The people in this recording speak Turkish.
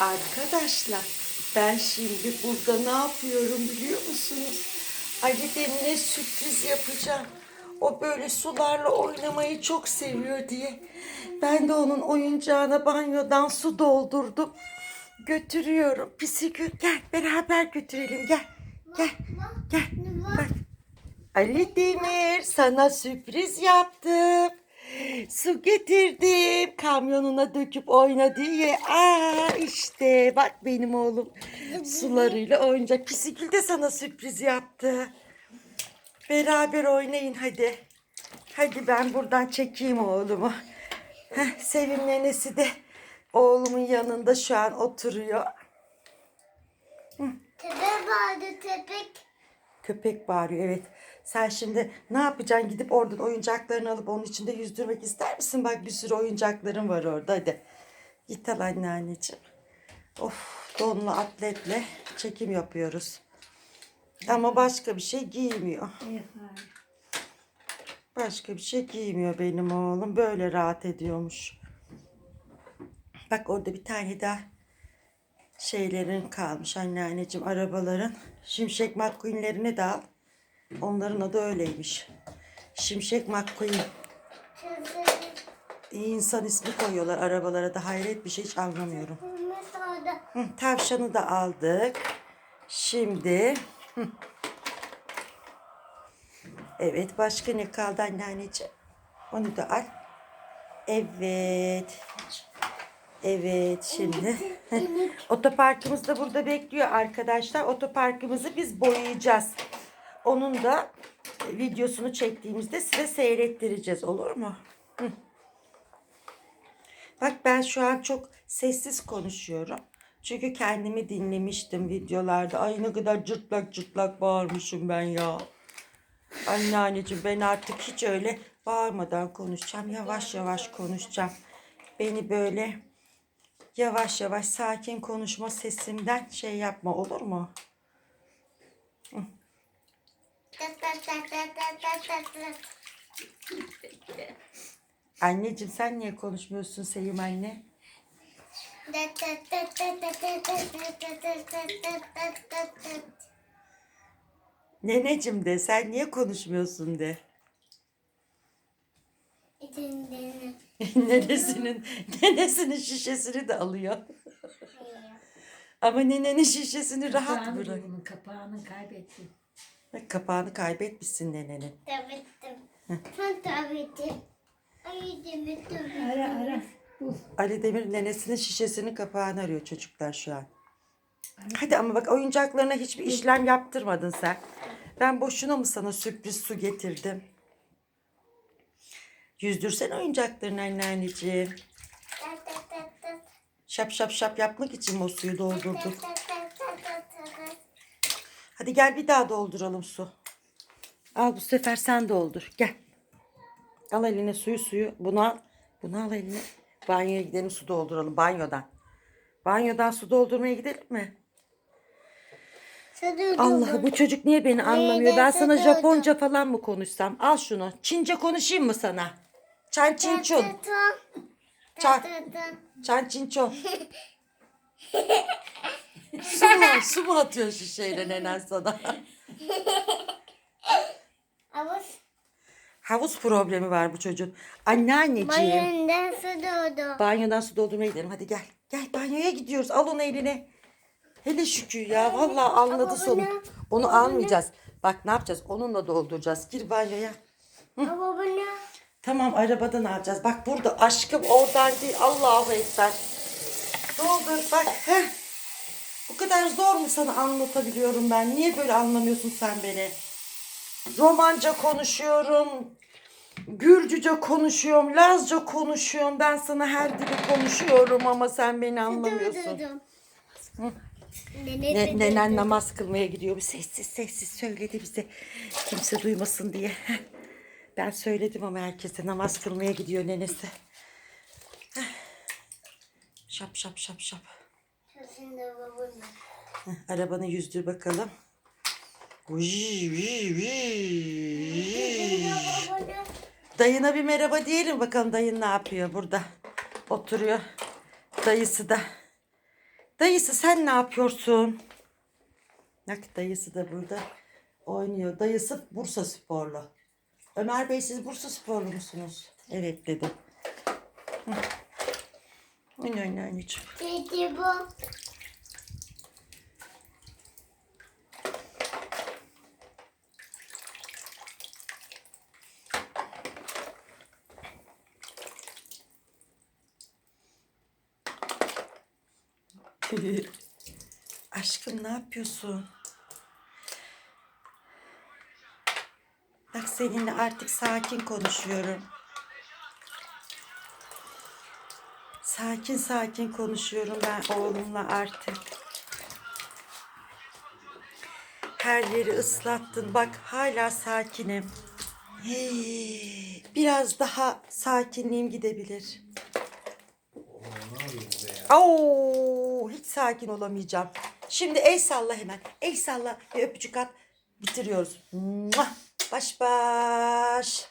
Arkadaşlar ben şimdi burada ne yapıyorum biliyor musunuz? Ali Demir'e sürpriz yapacağım. O böyle sularla oynamayı çok seviyor diye. Ben de onun oyuncağına banyodan su doldurdum. Götürüyorum. Pisigül gel beraber götürelim gel. Gel gel. Bak. Ali Demir sana sürpriz yaptım. Su getirdim. Kamyonuna döküp oyna diye. Aa işte bak benim oğlum sularıyla oynayacak. Pisigül de sana sürpriz yaptı. Beraber oynayın hadi. Hadi ben buradan çekeyim oğlumu. Heh, Sevim nenesi de oğlumun yanında şu an oturuyor. Köpek vardı köpek. Köpek bağırıyor evet. Sen şimdi ne yapacaksın? Gidip oradan oyuncaklarını alıp onun içinde yüzdürmek ister misin? Bak bir sürü oyuncakların var orada hadi. Git al anneanneciğim. Of donlu atletle çekim yapıyoruz. Ama başka bir şey giymiyor. Başka bir şey giymiyor benim oğlum. Böyle rahat ediyormuş. Bak orada bir tane daha şeylerin kalmış anneanneciğim arabaların. Şimşek McQueen'lerini de al. Onların adı öyleymiş. Şimşek McQueen. İnsan ismi koyuyorlar arabalara da hayret bir şey hiç anlamıyorum. Hı, tavşanı da aldık. Şimdi hı. Evet başka ne kaldı anneanneciğim? Onu da al. Evet. Evet şimdi. Otoparkımız da burada bekliyor arkadaşlar. Otoparkımızı biz boyayacağız. Onun da videosunu çektiğimizde size seyrettireceğiz olur mu? Hı. Bak ben şu an çok sessiz konuşuyorum. Çünkü kendimi dinlemiştim videolarda. Ay ne kadar cırtlak cırtlak bağırmışım ben ya. Anneanneciğim ben artık hiç öyle bağırmadan konuşacağım. Yavaş yavaş konuşacağım. Beni böyle yavaş yavaş sakin konuşma sesimden şey yapma olur mu? Tat Anneciğim sen niye konuşmuyorsun Sevim anne? Neneciğim de sen niye konuşmuyorsun de. nenesinin nenesinin şişesini de alıyor. Ama nenenin şişesini rahat bırak. Kapağını kaybettim. Bak, Kapağını kaybetmişsin nenenin. Tabii Ben tabii Ay tabii. Ara ara. Bul. Ali Demir nenesinin şişesinin kapağını arıyor çocuklar şu an. Hadi ama bak oyuncaklarına hiçbir işlem yaptırmadın sen. Ben boşuna mı sana sürpriz su getirdim? Yüzdürsen oyuncaklarını anneanneciğim. Şap şap şap yapmak için o suyu doldurduk? Hadi gel bir daha dolduralım su. Al bu sefer sen doldur. Gel. Al eline suyu suyu. Bunu al. Bunu al eline. Banyoya gidelim su dolduralım banyodan. Banyodan su doldurmaya gidelim mi? Allah bu çocuk niye beni anlamıyor? Ben sana Japonca falan mı konuşsam? Al şunu. Çince konuşayım mı sana? Çan çin çun. Çan, çan çin çun. su mu? Su mu atıyor şişeyle nenen sana? Havuz Havuz problemi var bu çocuğun. Anneanneciğim. bayından su doğdu. Banyodan su doldurmaya gidelim. Hadi gel. Gel banyoya gidiyoruz. Al onu eline. Hele şükür ya. Vallahi anladı sonu. bunu- Onu almayacağız. Bak ne yapacağız? Onunla dolduracağız. Gir banyoya. Ama bunu Tamam arabadan alacağız. Bak burada aşkım oradan değil. Allahu Ekber. Doldur bak. Heh. Kadar zor mu sana anlatabiliyorum ben? Niye böyle anlamıyorsun sen beni? Romanca konuşuyorum. Gürcüce konuşuyorum. Lazca konuşuyorum. Ben sana her dili konuşuyorum ama sen beni anlamıyorsun. Ne, nenen namaz kılmaya gidiyor. Sessiz sessiz söyledi bize. Kimse duymasın diye. Ben söyledim ama herkese namaz kılmaya gidiyor nenesi. Şap şap şap şap. Heh, Arabanı yüzdür bakalım. Dayına bir merhaba diyelim bakalım dayın ne yapıyor burada. Oturuyor. Dayısı da Dayısı sen ne yapıyorsun? Bak dayısı da burada oynuyor. Dayısı Bursa sporlu. Ömer Bey siz Bursa sporlu musunuz? Evet dedi. Oyna oyna anneciğim. Dedi bu. Aşkım ne yapıyorsun? Bak seninle artık sakin konuşuyorum. Sakin sakin konuşuyorum ben oğlumla artık. Her yeri ıslattın. Bak hala sakinim. Hey, biraz daha sakinliğim gidebilir. Oo, sakin olamayacağım. Şimdi el salla hemen. El salla ve öpücük at. Bitiriyoruz. Baş baş.